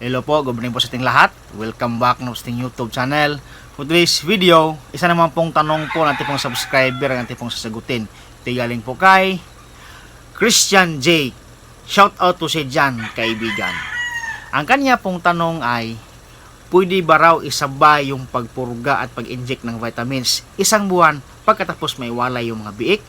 Hello po, good morning po sa ating lahat. Welcome back na sa ating YouTube channel. For today's video, isa naman pong tanong po ng ating pong subscriber ang ating pong sasagutin. Ito galing po kay Christian J. Shout out to si Jan, kaibigan. Ang kanya pong tanong ay, pwede ba raw isabay yung pagpurga at pag-inject ng vitamins isang buwan pagkatapos may walay yung mga biik?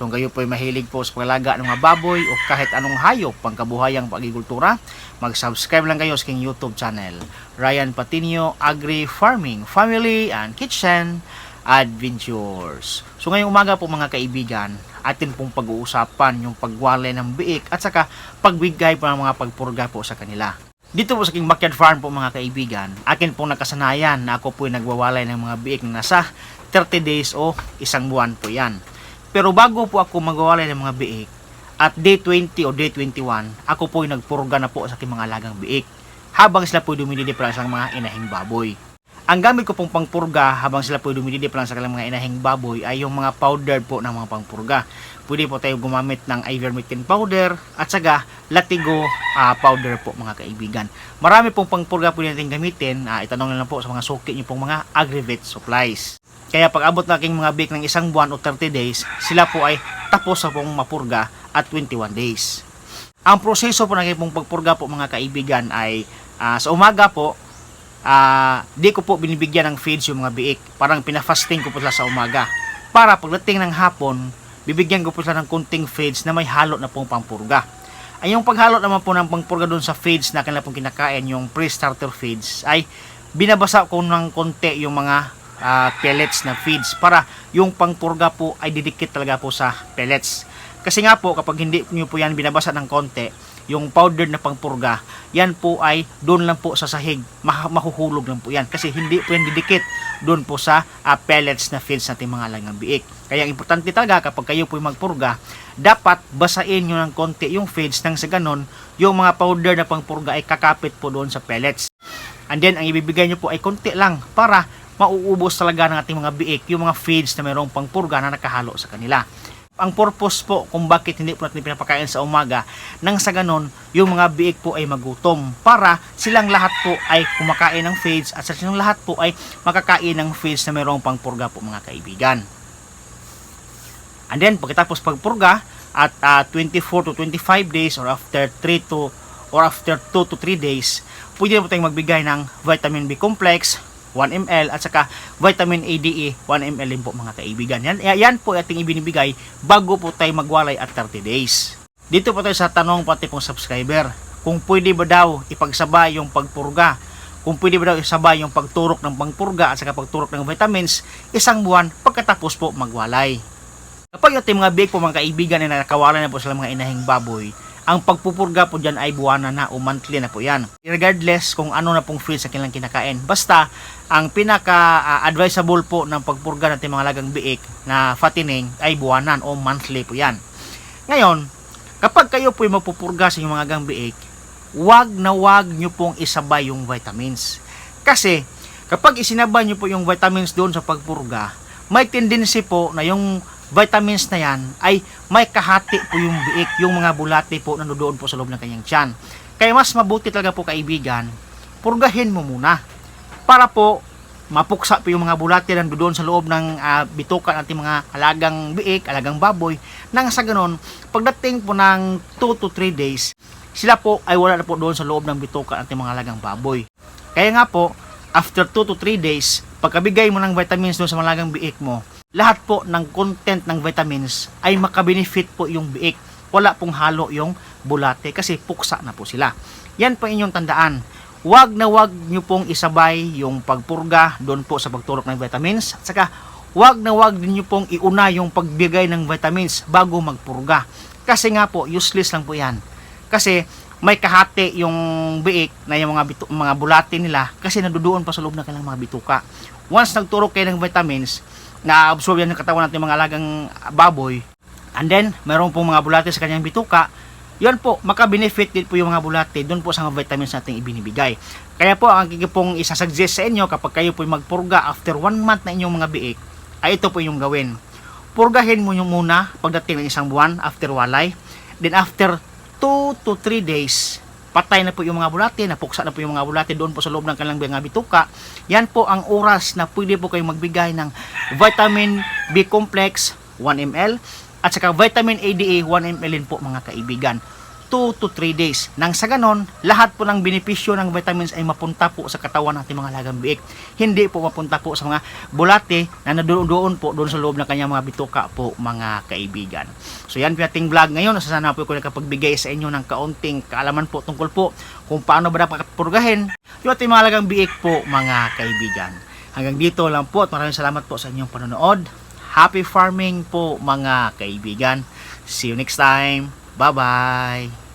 So kung kayo po ay mahilig po sa paglaga ng mga baboy o kahit anong hayop pangkabuhayang pag-agrikultura, mag-subscribe lang kayo sa aking YouTube channel. Ryan Patinio Agri Farming, Family and Kitchen Adventures. So ngayong umaga po mga kaibigan, atin pong pag-uusapan yung pagwalay ng biik at saka pagbigay po ng mga pagpurga po sa kanila. Dito po sa aking backyard farm po mga kaibigan, akin pong nakasanayan na ako po ay nagwawalay ng mga biik na nasa 30 days o isang buwan po yan. Pero bago po ako magwawalay ng mga biik, at day 20 o day 21, ako po ay nagpurga na po sa aking mga alagang biik. Habang sila po dumididip lang sa mga inahing baboy. Ang gamit ko pong pangpurga habang sila po dumididip lang sa kanilang mga inahing baboy ay yung mga powder po ng mga pangpurga. Pwede po tayo gumamit ng ivermectin powder at saka latigo ah, powder po mga kaibigan. Marami pong pangpurga po natin gamitin. Ah, itanong na lang po sa mga suki niyo pong mga agrivet supplies. Kaya pag abot na aking mga bake ng isang buwan o 30 days, sila po ay tapos sa pong mapurga at 21 days. Ang proseso po ng aking pagpurga po mga kaibigan ay ah, sa umaga po, ah, di ko po binibigyan ng feeds yung mga biik. Parang pinafasting ko po sila sa umaga. Para pagdating ng hapon, bibigyan ko po sila ng kunting feeds na may halo na pong pampurga. Ay yung paghalo naman po ng pangpurga doon sa feeds na kanila pong kinakain, yung pre-starter feeds, ay binabasa ko ng konti yung mga ah, pellets na feeds para yung pangpurga po ay didikit talaga po sa pellets. Kasi nga po, kapag hindi nyo po yan binabasa ng konti, yung powder na pangpurga, yan po ay doon lang po sa sahig, mah- mahuhulog lang po yan. Kasi hindi po yan didikit doon po sa ah, pellets na feeds natin mga langang biik. Kaya importante talaga kapag kayo po magpurga, dapat basain nyo ng konti yung feeds nang sa ganon, yung mga powder na pangpurga ay kakapit po doon sa pellets. And then, ang ibibigay nyo po ay konti lang para mauubos talaga ng ating mga biik yung mga feeds na mayroong pangpurga na nakahalo sa kanila. Ang purpose po kung bakit hindi po natin pinapakain sa umaga nang sa ganon yung mga biik po ay magutom para silang lahat po ay kumakain ng feeds at sa silang lahat po ay makakain ng feeds na mayroong pangpurga po mga kaibigan. And then pagkatapos pagpurga at ah, 24 to 25 days or after 3 to or after 2 to 3 days, pwede na po tayong magbigay ng vitamin B complex 1 ml at saka vitamin A, D, E 1 ml din po mga kaibigan. Yan, yan po ating ibinibigay bago po tayo magwalay at 30 days. Dito po tayo sa tanong pati pong subscriber. Kung pwede ba daw ipagsabay yung pagpurga kung pwede ba daw isabay yung pagturok ng pangpurga at saka pagturok ng vitamins isang buwan pagkatapos po magwalay. Kapag yung mga big po mga kaibigan na nakawala na po sila mga inahing baboy, ang pagpupurga po dyan ay buwanan na o monthly na po yan. Regardless kung ano na pong feed sa kanilang kinakain. Basta, ang pinaka-advisable po ng pagpurga ng ating mga lagang biik na fattening ay buwanan o monthly po yan. Ngayon, kapag kayo po ay magpupurga sa inyong mga lagang biik, wag na wag nyo pong isabay yung vitamins. Kasi, kapag isinabay nyo po yung vitamins doon sa pagpurga, may tendency po na yung vitamins na yan ay may kahati po yung biik, yung mga bulate po na doon po sa loob ng kanyang tiyan. Kaya mas mabuti talaga po kaibigan, purgahin mo muna para po mapuksa po yung mga bulate na doon sa loob ng ah, bituka ng mga alagang biik, alagang baboy, nang sa ganon, pagdating po ng 2 to 3 days, sila po ay wala na po doon sa loob ng bituka ng mga alagang baboy. Kaya nga po, after 2 to 3 days, pagkabigay mo ng vitamins doon sa mga alagang biik mo, lahat po ng content ng vitamins ay makabenefit po yung biik. Wala pong halo yung bulate kasi puksa na po sila. Yan po inyong tandaan. Huwag na huwag nyo pong isabay yung pagpurga doon po sa pagturok ng vitamins. At saka, huwag na huwag din nyo pong iuna yung pagbigay ng vitamins bago magpurga. Kasi nga po, useless lang po yan. Kasi, may kahati yung biik na yung mga, bitu- mga bulate nila kasi nadudoon pa sa loob ng kanilang mga bituka. Once nagturok kayo ng vitamins, na-absorb yan ng katawan natin mga alagang baboy, and then, meron pong mga bulate sa kanyang bituka, yan po, maka-benefit din po yung mga bulate doon po sa mga vitamins natin ibinibigay. Kaya po, ang kiki pong isasuggest sa inyo kapag kayo po magpurga after one month na inyong mga biik, ay ito po yung gawin. Purgahin mo yung muna pagdating ng isang buwan after walay. Then after 2 to 3 days, patay na po yung mga bulate, napuksa na po yung mga bulate doon po sa loob ng kanilang mga bituka, yan po ang oras na pwede po kayong magbigay ng vitamin B complex 1 ml at saka vitamin ADA 1 ml po mga kaibigan. 2 to 3 days. Nang sa ganon, lahat po ng benepisyo ng vitamins ay mapunta po sa katawan ng ating mga lagang biik. Hindi po mapunta po sa mga bulate na nadoon doon po doon sa loob ng kanyang mga bituka po mga kaibigan. So yan po ating vlog ngayon. Sana po ko nakapagbigay sa inyo ng kaunting kaalaman po tungkol po kung paano ba dapat purgahin yung ating mga lagang biik po mga kaibigan. Hanggang dito lang po at maraming salamat po sa inyong panonood. Happy farming po mga kaibigan. See you next time. Bye-bye.